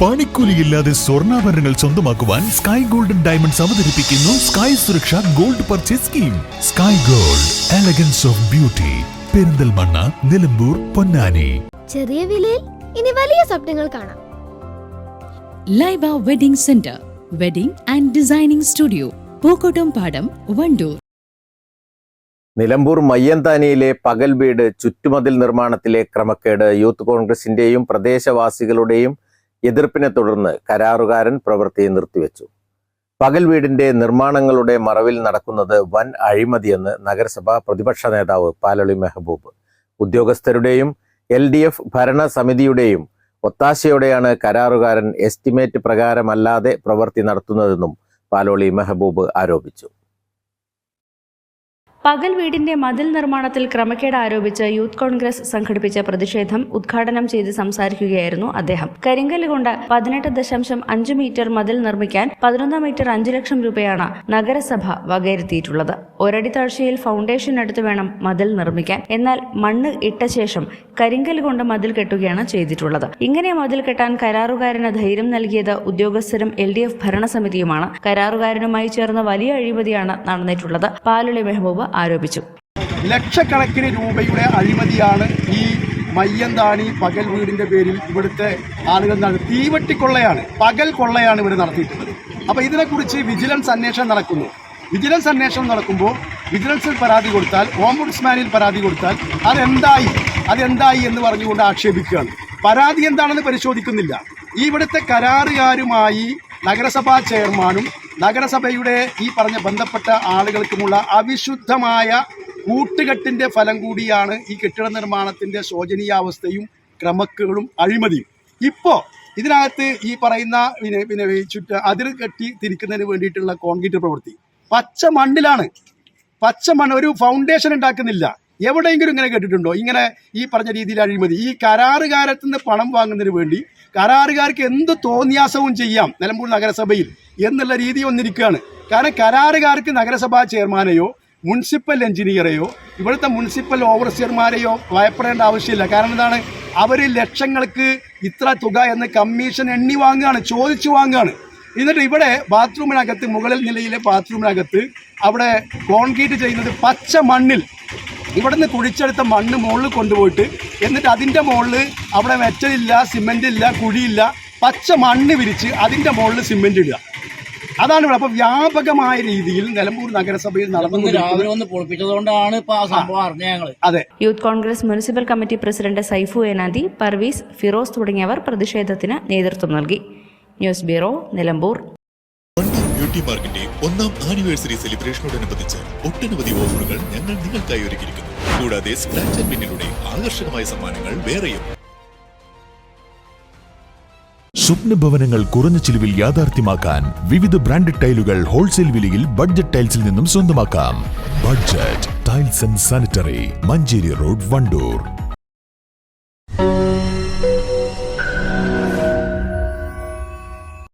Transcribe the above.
പണിക്കൂലിയില്ലാതെ സ്വർണാഭരണങ്ങൾ സ്വന്തമാക്കുവാൻ sky golden diamonds അവതരിപ്പിക്കുന്നു sky Suraksha gold purchase scheme sky gold elegance of beauty Perinthalmanna Nilambur Ponnani. ചെറിയ വിലയിൽ ഇനി വലിയ സ്വപ്നങ്ങൾ കാണാം. Laiba wedding centre wedding and designing studio Pookkottum Padam Wandoor. Nilambur മയ്യന്താനിയിലെ പകൽ വീട് ചുറ്റുമതിൽ നിർമ്മാണത്തിലെ ക്രമക്കേട് യൂത്ത് കോൺഗ്രസിന്റെയും പ്രദേശവാസികളുടെയും എതിർപ്പിനെ തുടർന്ന് കരാറുകാരൻ പ്രവൃത്തി നിർത്തിവെച്ചു. പകൽ വീടിന്റെ നിർമ്മാണങ്ങളുടെ മറവിൽ നടക്കുന്നത് വൻ അഴിമതിയെന്ന് നഗരസഭാ പ്രതിപക്ഷ നേതാവ് പാലളി മെഹബൂബ്. ഉദ്യോഗസ്ഥരുടെയും എൽ ഡി എഫ് ഭരണസമിതിയുടെയും ഒത്താശയോടെയാണ് കരാറുകാരൻ എസ്റ്റിമേറ്റ് പ്രകാരമല്ലാതെ പ്രവൃത്തി നടത്തുന്നതെന്നും പാലോളി മെഹബൂബ് ആരോപിച്ചു. പകൽ വീടിന്റെ മതിൽ നിർമ്മാണത്തിൽ ക്രമക്കേട് ആരോപിച്ച് യൂത്ത് കോൺഗ്രസ് സംഘടിപ്പിച്ച പ്രതിഷേധം ഉദ്ഘാടനം ചെയ്ത് സംസാരിക്കുകയായിരുന്നു അദ്ദേഹം. കരിങ്കൽ കൊണ്ട് പതിനെട്ട് ദശാംശം അഞ്ച് മീറ്റർ മതിൽ നിർമ്മിക്കാൻ പതിനൊന്ന് മീറ്റർ അഞ്ച് ലക്ഷം രൂപയാണ് നഗരസഭ വകയിരുത്തിയിട്ടുള്ളത്. ഒരടി താഴ്ചയിൽ ഫൗണ്ടേഷൻ എടുത്ത് വേണം മതിൽ നിർമ്മിക്കാൻ. എന്നാൽ മണ്ണ് ഇട്ട ശേഷം കരിങ്കൽ കൊണ്ട് മതിൽ കെട്ടുകയാണ് ചെയ്തിട്ടുള്ളത്. ഇങ്ങനെ മതിൽ കെട്ടാൻ കരാറുകാരന് ധൈര്യം നൽകിയത് ഉദ്യോഗസ്ഥരും എൽ ഡി എഫ് ഭരണസമിതിയുമാണ്. കരാറുകാരനുമായി ചേർന്ന വലിയ അഴിമതിയാണ് നടന്നിട്ടുള്ളത്. പാലുളി മെഹബൂബ് ആരോപിച്ചു. ലക്ഷക്കണക്കിന് രൂപയുടെ അഴിമതിയാണ് ഈ മയ്യന്താണി പകൽ വീടിന്റെ പേരിൽ ഇവിടുത്തെ ആളുകൾ തീവട്ടിക്കൊള്ളയാണ് പകൽ കൊള്ളയാണ് ഇവിടെ നടത്തിയിട്ടുള്ളത്. അപ്പോൾ ഇതിനെക്കുറിച്ച് വിജിലൻസ് അന്വേഷണം നടക്കുന്നു. വിജിലൻസ് അന്വേഷണം നടക്കുമ്പോൾ വിജിലൻസിൽ പരാതി കൊടുത്താൽ ഓംബുഡ്സ്മാനിൽ പരാതി കൊടുത്താൽ അതെന്തായി അതെന്തായി എന്ന് പറഞ്ഞുകൊണ്ട് ആക്ഷേപിക്കുകയാണ്. പരാതി എന്താണെന്ന് പരിശോധിക്കുന്നില്ല. ഇവിടുത്തെ കരാറുകാരുമായി നഗരസഭാ ചെയർമാനും നഗരസഭയുടെ ഈ പറഞ്ഞ ബന്ധപ്പെട്ട ആളുകൾക്കുമുള്ള അവിശുദ്ധമായ കൂട്ടുകെട്ടിന്റെ ഫലം കൂടിയാണ് ഈ കെട്ടിട നിർമ്മാണത്തിന്റെ ശോചനീയാവസ്ഥയും ക്രമക്കുകളും അഴിമതിയും. ഇപ്പോൾ ഇതിനകത്ത് ഈ പറയുന്ന പിന്നെ പിന്നെ ചുറ്റ അതിർ കെട്ടി തിരിക്കുന്നതിന് വേണ്ടിയിട്ടുള്ള കോൺക്രീറ്റ് പ്രവൃത്തി. പച്ച മണ്ണിലാണ്. പച്ച മണ്ണ് ഒരു ഫൗണ്ടേഷൻ ഉണ്ടാക്കുന്നില്ല. എവിടെയെങ്കിലും ഇങ്ങനെ കേട്ടിട്ടുണ്ടോ? ഇങ്ങനെ ഈ പറഞ്ഞ രീതിയിൽ അഴിമതി. ഈ കരാറുകാരത്തിൽ നിന്ന് പണം വാങ്ങുന്നതിന് വേണ്ടി കരാറുകാർക്ക് എന്ത് തോന്നിയാസവും ചെയ്യാം നിലമ്പൂർ നഗരസഭയിൽ എന്നുള്ള രീതി വന്നിരിക്കുകയാണ്. കാരണം കരാറുകാർക്ക് നഗരസഭാ ചെയർമാനെയോ മുനിസിപ്പൽ എഞ്ചിനീയറെയോ ഇവിടുത്തെ മുനിസിപ്പൽ ഓവർസിയർമാരെയോ ഭയപ്പെടേണ്ട ആവശ്യമില്ല. കാരണം എന്താണ്? അവർ ലക്ഷങ്ങൾക്ക് ഇത്ര തുക എന്ന് കമ്മീഷൻ എണ്ണി വാങ്ങുകയാണ് ചോദിച്ചു വാങ്ങുകയാണ്. എന്നിട്ട് ഇവിടെ ബാത്റൂമിനകത്ത് മുകളിൽ നിലയിലെ ബാത്റൂമിനകത്ത് അവിടെ കോൺക്രീറ്റ് ചെയ്യുന്നത് പച്ച മണ്ണിൽ ഇവിടുന്ന് കുഴിച്ചെടുത്ത മണ്ണ് മുകളിൽ കൊണ്ടുപോയിട്ട് എന്നിട്ട് അതിന്റെ മുകളിൽ അവിടെ മെച്ചലില്ല സിമെന്റ് ഇല്ല കുഴിയില്ല പച്ച മണ്ണ് വിരിച്ച് അതിന്റെ മുകളിൽ സിമെന്റ് ഇടുക. അതാണ് ഇവിടെ. അപ്പോൾ വ്യാപകമായ രീതിയിൽ നിലമ്പൂർ നഗരസഭയിൽ നടന്നു രാവിലെ ഒന്ന് പൊളിപ്പിച്ചതുകൊണ്ടാണ് ഇപ്പൊ ആ സംഭവം അതെ. Youth Congress municipal committee president Saifu Enanthi Parvez Firoz തുടങ്ങിയവർ പ്രതിഷേധത്തിന് നേതൃത്വം നൽകി. News bureau Nilambur. ബ്യൂട്ടി പാർക്കിന്റെ ഒന്നാം ആനിവേഴ്സറി സെലിബ്രേഷനോടനുബന്ധിച്ച് ഒട്ടനവധി ഓഫറുകൾ ഞങ്ങൾ നിങ്ങൾക്കായി ഒരുക്കിയിരിക്കുന്നു. കൂടാതെ സ്ക്രാച്ച് ആൻഡ് പിന്നിലൂടെ ആകർഷകമായ സമ്മാനങ്ങൾ വേറെയും. സ്വപ്ന ഭവനങ്ങൾ കുറഞ്ഞ ചിലവിൽ യാഥാർത്ഥ്യമാക്കാൻ വിവിധ ബ്രാൻഡഡ് ടൈലുകൾ ഹോൾസെയിൽ വിലയിൽ ബഡ്ജറ്റ് ടൈൽസിൽ നിന്നും സ്വന്തമാക്കാം. Budget tiles and sanitary Manjeri road Wandoor.